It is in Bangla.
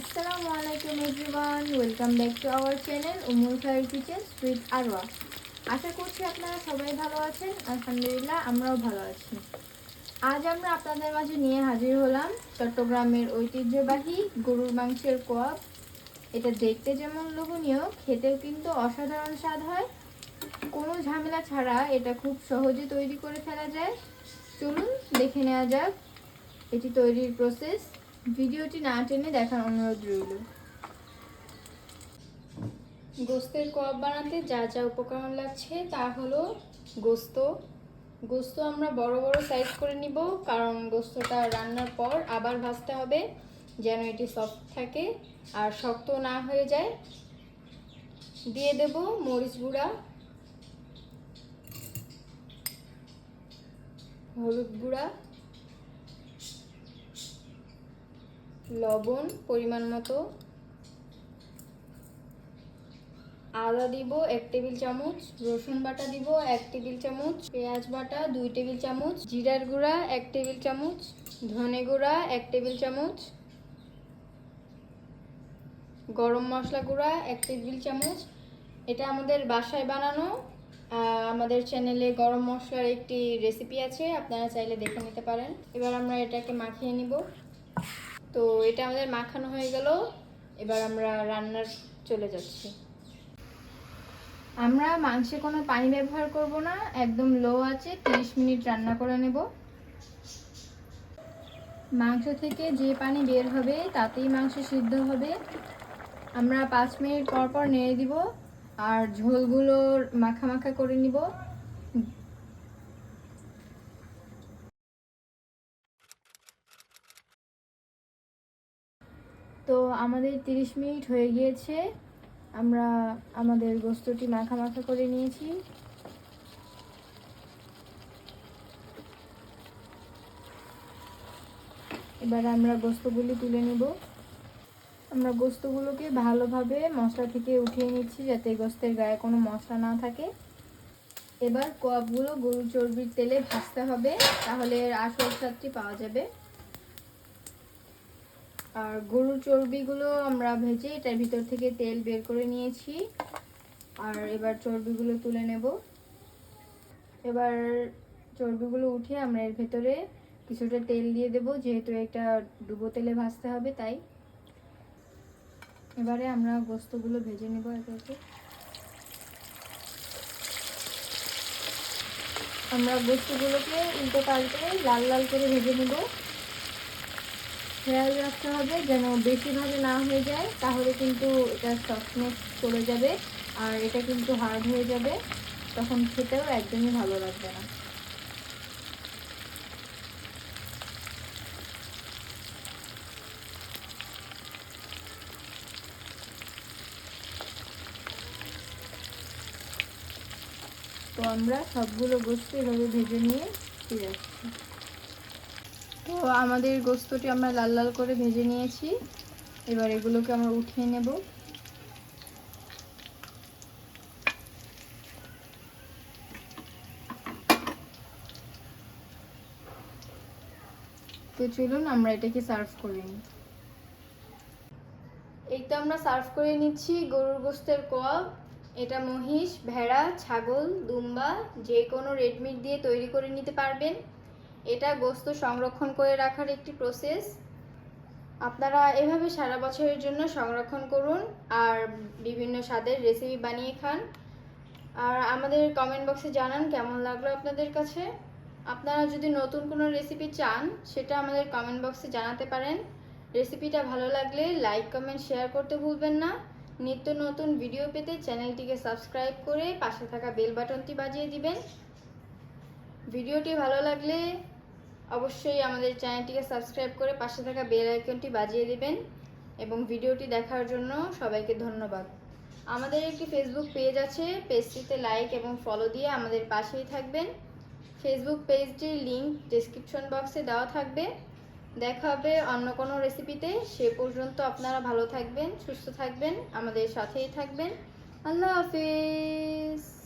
আসসালামু আলাইকুম everyone, welcome back to our channel Umul Khayer kitchen sweet Arwa আশা করছি আপনারা সবাই ভালো আছেন, আলহামদুলিল্লাহ আমরাও ভালো আছি। আজ আমরা আপনাদের মাঝে নিয়ে হাজির হলাম চট্টগ্রামের ঐতিহ্যবাহী গরুর মাংসের কোয়াব। এটা দেখতে যেমন লোভনীয়, খেতেও কিন্তু অসাধারণ স্বাদ হয়। কোনো ঝামেলা ছাড়া এটা খুব সহজে তৈরি করে ফেলা যায়। চলুন দেখে নেওয়া যাক এটি তৈরির প্রসেস। ভিডিওটি না টেনে দেখার অনুরোধ রইল। গোস্তের কপ বানাতে যা যা উপকরণ লাগছে তা হলো গোস্ত। গোস্ত আমরা বড় বড় সাইজ করে নিব, কারণ গোস্তটা রান্নার পর আবার ভাজতে হবে, যেন এটি সফট থাকে আর শক্ত না হয়ে যায়। দিয়ে দেব মরিচ গুঁড়া, হলুদ গুঁড়া লবণ পরিমাণ মতো। আদা দিব এক টেবিল চামচ, রসুন বাটা দিব এক টেবিল চামচ, পেঁয়াজ বাটা দুই টেবিল চামচ, জিরার গুঁড়া এক টেবিল চামচ, ধনে গুঁড়া এক টেবিল চামচ, গরম মশলা গুঁড়া এক টেবিল চামচ। এটা আমাদের বাসায় বানানো। আমাদের চ্যানেলে গরম মশলার একটি রেসিপি আছে, আপনারা চাইলে দেখে নিতে পারেন। এবার আমরা এটাকে মাখিয়ে নিব। তো এটা আমাদের মাখানো হয়ে গেল। এবার আমরা রান্নার চলে যাচ্ছি। আমরা মাংসে কোনো পানি ব্যবহার করব না, একদম লো আছে 30 মিনিট রান্না করে নেব। মাংস থেকে যে পানি বের হবে, তাতেই মাংস সিদ্ধ হবে। আমরা পাঁচ মিনিট পর পর নেড়ে দিব, আর ঝোলগুলো মাখা মাখা করে নিব। তো আমাদের 30 মিনিট হয়ে গিয়েছে। আমরা আমাদের গোস্তটি মাখা মাখা করে নিয়েছি। এবার আমরা গোস্তগুলি তুলে নেব। আমরা গোস্তগুলোকে ভালোভাবে মশলা থেকে উঠিয়ে নিচ্ছি যাতে গোস্তের গায়ে কোনো মশলা না থাকে। এবার কোয়াবগুলো গরুর চর্বির তেলে ভাজতে হবে, তাহলে আসল স্বাদটি পাওয়া যাবে। আর গরুর চর্বিগুলো আমরা ভেজে এটার ভিতর থেকে তেল বের করে নিয়েছি। আর এবার চর্বিগুলো তুলে নেব। এবার চর্বিগুলো উঠে আমরা এর ভেতরে কিছুটা তেল দিয়ে দেব, যেহেতু এটা ডুবো তেলে ভাজতে হবে, তাই। এবারে আমরা গোস্তগুলো ভেজে নেব একে একে। আমরা গোস্তগুলোকে উল্টো পাল্টে লাল লাল করে ভেজে নেব। খেয়াল রাখতে হবে যেন বেশি ভাবে না হয়ে যায়, তাহলে কিন্তু এটা সফটনেস চলে যাবে আর এটা কিন্তু হার্ড হয়ে যাবে, তখন খেতেও একদমই ভালো লাগবে না। তো আমরা সবগুলো গোস্ত এভাবে ভেজে নিয়ে ফিরে আসছি। তো আমাদের গোস্তটি আমরা লাল লাল করে ভেজে নিয়েছি। এবার এগুলোকে আমরা উঠিয়ে নেব। তো চলুন আমরা এটাকে সার্ভ করে নিই। এই তো আমরা সার্ভ করে নিচ্ছি গরুর গোস্তের কোয়াব এটা মহিষ, ভেড়া, ছাগল, দুম্বা, যে কোনো রেডমিট দিয়ে তৈরি করে নিতে পারবেন। এটা গোস্ত সংরক্ষণ করে রাখার একটি প্রসেস আপনারা এভাবে সারা বছরের জন্য সংরক্ষণ করুন আর বিভিন্ন স্বাদের রেসিপি বানিয়ে খান। আর আমাদের কমেন্ট বক্সে জানান কেমন লাগল আপনাদের কাছে। আপনারা যদি নতুন কোনো রেসিপি চান, সেটা আমাদের কমেন্ট বক্সে জানাতে পারেন। রেসিপিটা ভালো লাগলে লাইক কমেন্ট শেয়ার করতে ভুলবেন না। নিত্য নতুন ভিডিও পেতে চ্যানেলটিকে সাবস্ক্রাইব করে পাশে থাকা বেল বাটনটি বাজিয়ে দিবেন। ভিডিওটি ভালো লাগলে অবশ্যই আমাদের চ্যানেলটিকে সাবস্ক্রাইব করে পাশে থাকা বেল আইকনটি বাজিয়ে দিবেন এবং ভিডিওটি দেখার জন্য সবাইকে ধন্যবাদ। আমাদের একটি ফেসবুক পেজ আছে পেজটিতে লাইক এবং ফলো দিয়ে আমাদের পাশেই থাকবেন। ফেসবুক পেজটির লিংক ডেসক্রিপশন বক্সে দেওয়া থাকবে। দেখা হবে অন্য কোনো রেসিপিতে সে পর্যন্ত আপনারা ভালো থাকবেন, সুস্থ থাকবেন, আমাদের সাথেই থাকবেন। আল্লাহ হাফিজ।